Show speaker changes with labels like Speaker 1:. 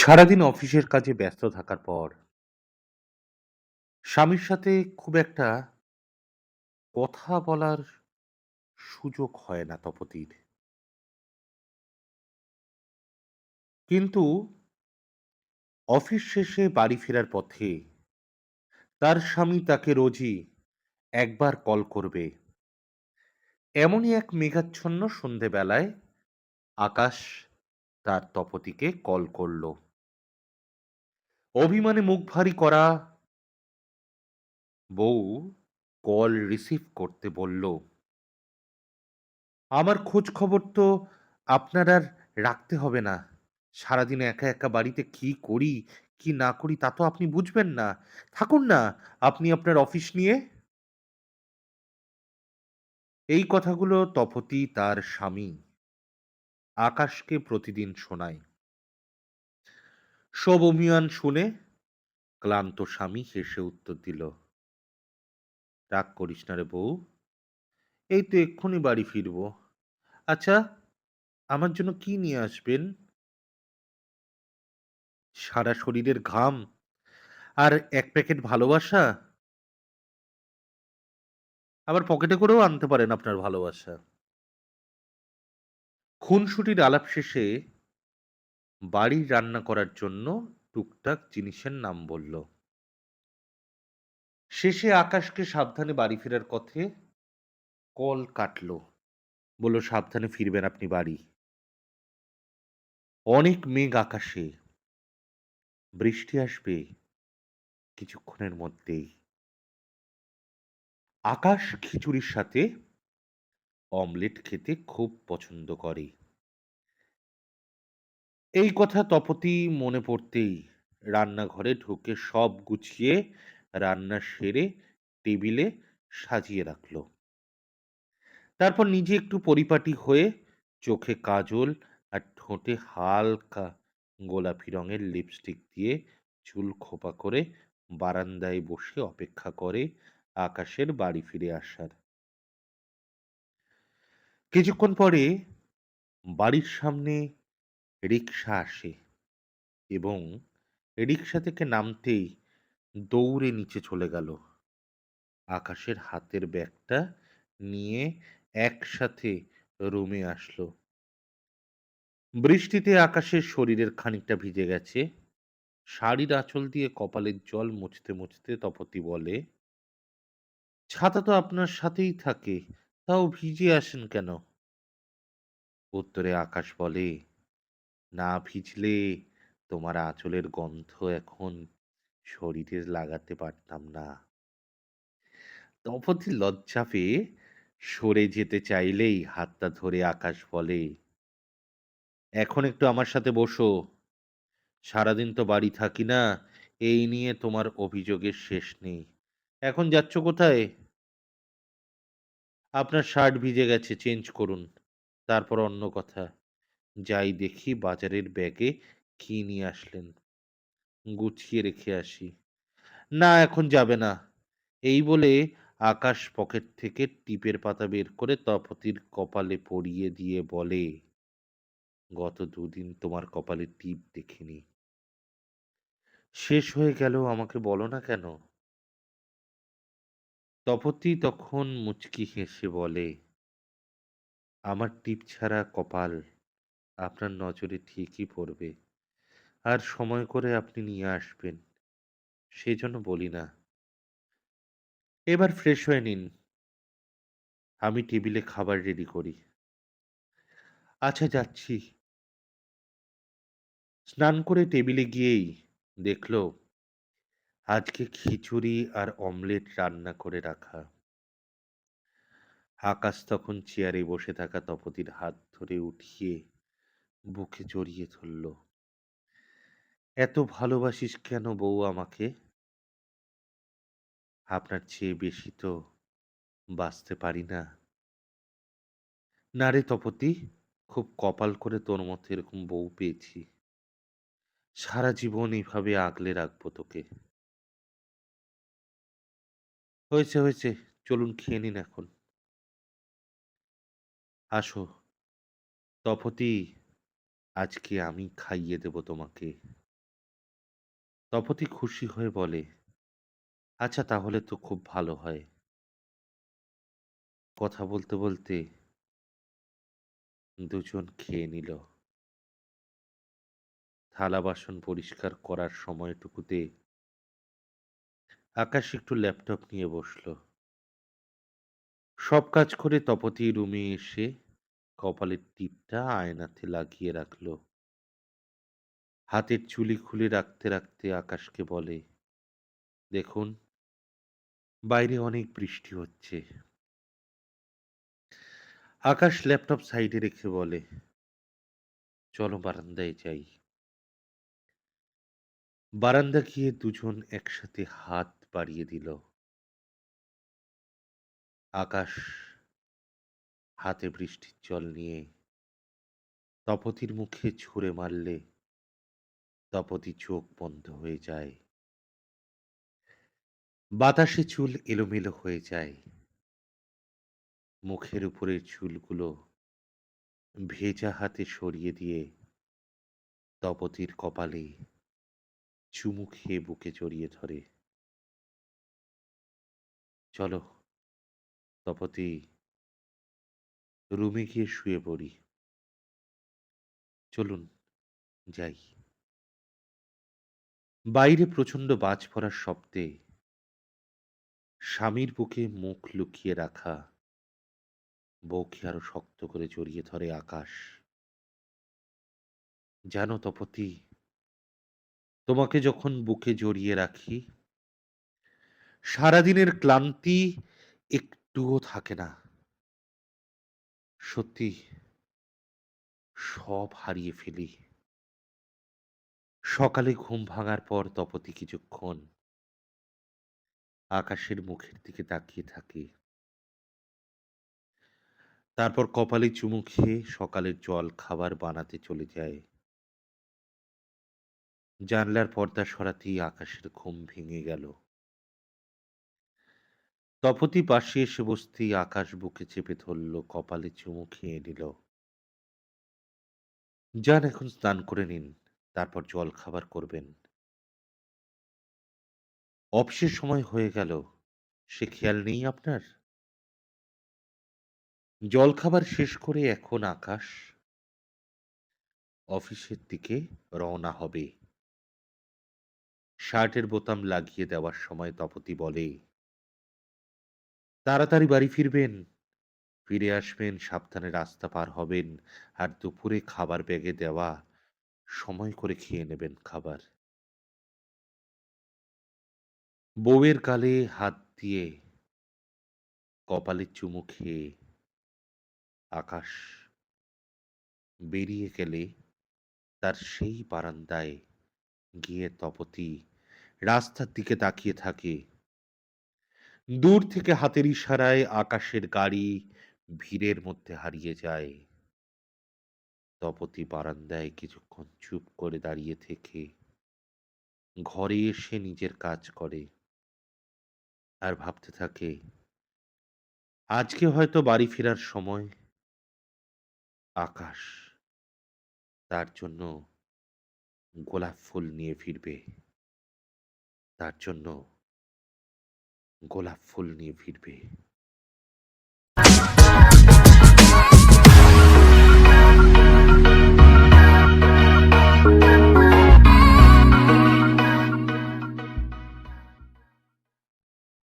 Speaker 1: সারাদিন অফিসের কাজে ব্যস্ত থাকার পর স্বামীর সাথে খুব একটা কথা বলার সুযোগ হয় না তপতির। কিন্তু অফিস শেষে বাড়ি ফেরার পথে তার স্বামী তাকে রোজই একবার কল করবে। এমনই এক মেঘাচ্ছন্ন সন্ধেবেলায় আকাশ তার তপতিকে কল করল। অভিমানে মুখ ভারী করা। বউ কল রিসিভ করতে বলল, আমার খোঁজ খবর তো আপনার আর রাখতে হবে না। সারাদিন একা একা বাড়িতে কি করি, কি না করি তা তো আপনি বুঝবেন না। থাকুন না, আপনি আপনার অফিস নিয়ে। এই কথাগুলো তপতি তার স্বামী আকাশকে প্রতিদিন শোনায়। সব অভিমান শুনে ক্লান্ত স্বামী হেসে উত্তর দিল, রাগ করিস না রে বউ, এই তো এক্ষুনি বাড়ি ফিরবো। আচ্ছা আমার জন্য কি নিয়ে আসবেন? সারা শরীরের ঘাম আর এক প্যাকেট ভালোবাসা? আবার পকেটে করেও আনতে পারেন আপনার ভালোবাসা। খুনসুটির আলাপ শেষে বাড়ি রান্না করার জন্য টুকটাক জিনিসের নাম বলল। শেষে আকাশকে সাবধানে বাড়ি ফেরার পথে কল কাটলো। বলল, সাবধানে ফিরবেন আপনি বাড়ি। অনেক মেঘ আকাশে। বৃষ্টি আসবে কিছুক্ষণের মধ্যেই। আকাশ খিচুড়ির সাথে অমলেট খেতে খুব পছন্দ করে। এই কথা তপতি মনে পড়তেই রান্নাঘরে ঢুকে সব গুছিয়ে রান্না সেরে টেবিলে সাজিয়ে রাখল। তারপর নিজে একটু পরিপাটি হয়ে চোখে কাজল আর ঠোঁটে হালকা গোলাপি রঙের লিপস্টিক দিয়ে চুল খোপা করে বারান্দায় বসে অপেক্ষা করে আকাশের বাড়ি ফিরে আসার। কিছুক্ষণ পরে বাড়ির সামনে রিক্সা আসে এবং রিক্সা থেকে নামতেই দৌড়ে নিচে চলে গেল। আকাশের হাতের ব্যাগটা নিয়ে একসাথে রুমে আসলো। বৃষ্টিতে আকাশের শরীরের খানিকটা ভিজে গেছে। শাড়ির আঁচল দিয়ে কপালের জল মুছতে মুছতে তপতি বলে, ছাতা তো আপনার সাথেই থাকে, তাও ভিজে আসেন কেন? উত্তরে আকাশ বলে না ভিজলে তোমার আঁচলের গন্ধ এখন শরীরে লাগাতে পারতাম না। তপতি লজ্জা পেয়ে সরে যেতে চাইলেই হাতটা ধরে আকাশ বলে, এখন একটু আমার সাথে বসো। সারাদিন তো বাড়ি থাকি না, এই নিয়ে তোমার অভিযোগের শেষ নেই। এখন যাচ্ছ কোথায়? আপনার শার্ট ভিজে গেছে, চেঞ্জ করুন। তারপর অন্য কথা। যাই দেখি বাজারের ব্যাগে কি নিয়ে আসলেন। গুছিয়ে রেখে আসি। না, এখন যাবে না। এই বলে আকাশ পকেট থেকে টিপের পাতা বের করে তপতির কপালে পরিয়ে দিয়ে বলে, গত দুদিন তোমার কপালে টিপ দেখিনি। শেষ হয়ে গেল, আমাকে বলো না কেন? তপতি তখন মুচকি হেসে বলে, আমার টিপ ছাড়া কপাল আপনার নজরে ঠিকই পড়বে। আর সময় করে আপনি নিয়ে আসবেন। সেই জন্য বলি না। এবার ফ্রেশ হয়ে নিন। আমি টেবিলে খাবার রেডি করি। আচ্ছা যাচ্ছি। স্নান করে টেবিলে গিয়েই দেখল, আজকে খিচুড়ি আর অমলেট রান্না করে রাখা। আকাশ তখন চেয়ারে বসে থাকা তপতির হাত ধরে উঠিয়ে বুকে জড়িয়ে ধরল। এত ভালোবাসিস কেন বউ আমাকে? আপনার চেয়ে বেশি তো বাঁচতে পারি না। না রে তপতি, খুব কপাল করে তোর মতো এরকম বউ পেয়েছি। সারা জীবন এইভাবে আগলে রাখব তোকে। হয়েছে হয়েছে, চলুন খেয়ে নিন এখন। আসো, তপতি আজকে আমি খাইয়ে দেব তোমাকে তপতি খুশি হয়ে বলে, "আচ্ছা তাহলে তো খুব ভালো হয়।" কথা বলতে, বলতে দুজন খেয়ে নিল। থালা-বাসন পরিষ্কার করার সময়টুকুতে আকাশ একটু ল্যাপটপ নিয়ে বসল। সব কাজ করে তপতি রুমে এসে কপালের টিপটা আয়নাতে লাগিয়ে রাখল। হাতের চুলি খুলে রাখতে, রাখতে আকাশকে বলে, "দেখুন, বাইরে অনেক বৃষ্টি হচ্ছে।" আকাশ ল্যাপটপ সাইডে রেখে বলে, "চলো বারান্দায় যাই।" বারান্দা গিয়ে দুজন একসাথে হাত বাড়িয়ে দিল। আকাশ হাতে বৃষ্টির জল নিয়ে। তপতির মুখে ছুঁড়ে মারলে তপতি চোখ বন্ধ হয়ে যায়। বাতাসে চুল এলোমেলো হয়ে যায়। মুখের উপরের চুলগুলো ভেজা হাতে সরিয়ে দিয়ে তপতির কপালে চুমু খেয়ে বুকে জড়িয়ে ধরে। চলো তপতি রুমে গিয়ে শুয়ে পড়ি। চলুন, যাই। বাইরে প্রচণ্ড বাজ পড়ার শব্দে স্বামীর বুকে মুখ লুকিয়ে রাখা বউকে আরও শক্ত করে জড়িয়ে ধরে আকাশ। জানো তপতি, তোমাকে যখন বুকে জড়িয়ে রাখি, সারাদিনের ক্লান্তি একটুও থাকে না। সত্যি সব হারিয়ে ফেলি। সকালে ঘুম ভাঙার পর তপতি কিছুক্ষণ আকাশের মুখের দিকে তাকিয়ে থাকে। তারপর কপালে চুমু খেয়ে সকালের জল খাবার বানাতে চলে যায়। জানলার পর্দা সরাতেই আকাশের ঘুম ভেঙে গেল। তপতি পাশে এসে বসতেই আকাশ বুকে চেপে ধরল, কপালে চুমু খেয়ে নিল। যান, এখন স্নান করে নিন, তারপর জল খাবার করবেন। অফিসের সময় হয়ে গেল, সে খেয়াল নেই আপনার? জল খাবার শেষ করে এখন আকাশ? অফিসের দিকে রওনা হবে। শার্টের বোতাম লাগিয়ে দেওয়ার সময় তপতি বলে তাড়াতাড়ি বাড়ি ফিরবেন। ফিরে আসবেন, সাবধানে রাস্তা পার হবেন আর দুপুরে খাবার ব্যাগে দেওয়া। সময় করে খেয়ে নেবেন খাবার। বউয়ের কালে হাত দিয়ে কপালে চুমু খেয়ে আকাশ বেরিয়ে গেলে তার সেই বারান্দায় গিয়ে তপতি রাস্তার দিকে তাকিয়ে থাকে। দূর থেকে হাতের ইশারায় আকাশের গাড়ি ভিড়ের মধ্যে হারিয়ে যায়। তপতি বারান্দায় কিছুক্ষণ চুপ করে দাঁড়িয়ে থেকে ঘরে এসে নিজের কাজ করে আর ভাবতে থাকে, আজকে হয়তো বাড়ি ফেরার সময়। আকাশ তার জন্য গোলাপ ফুল নিয়ে ফিরবে। তার জন্য গোলাপ ফুল নিয়ে ফিরবে।